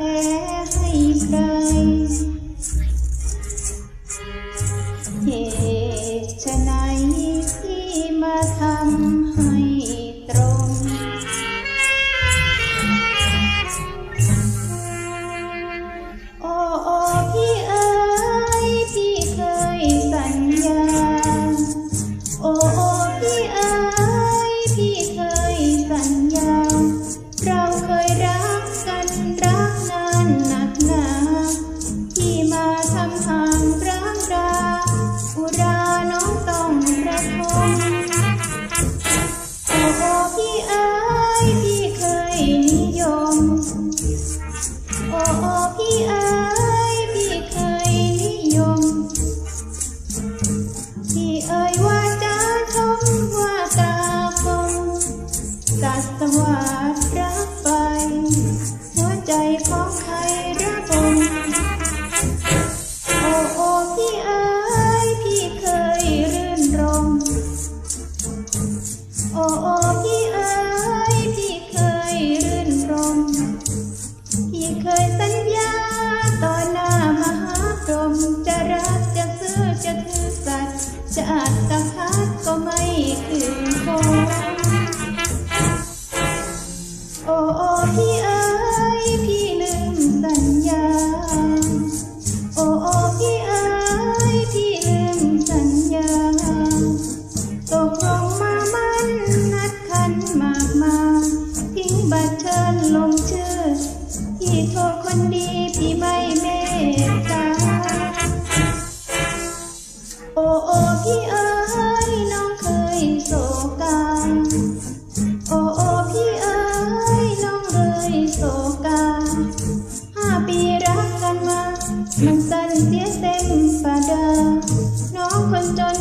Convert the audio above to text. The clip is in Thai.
แปรถ้าแพ้ให้ใคร เอ่ยว่าจะชมว่ากล่าวคงสัตว์ว่า อาจตะพัดก็ไม่คืนคงโอ้โอ้พี่เอ๋ยพี่ลืมสัญญา โอ้โอ้พี่เอ๋ยพี่ลืมสัญญา ตกลงมามันนัดขันมากมา ทิ้งบัตรเชิญลงชื่อ พี่โทษคนดีพี่ไม่เมตตา พี่เอ๋ยน้องเคยโศกกาโอ้โอ้พี่เอ๋ยน้องเลยโศกกาห้าปีรักกันมา มันสั้นเสียเต็มฝ่าดาน้องคนจน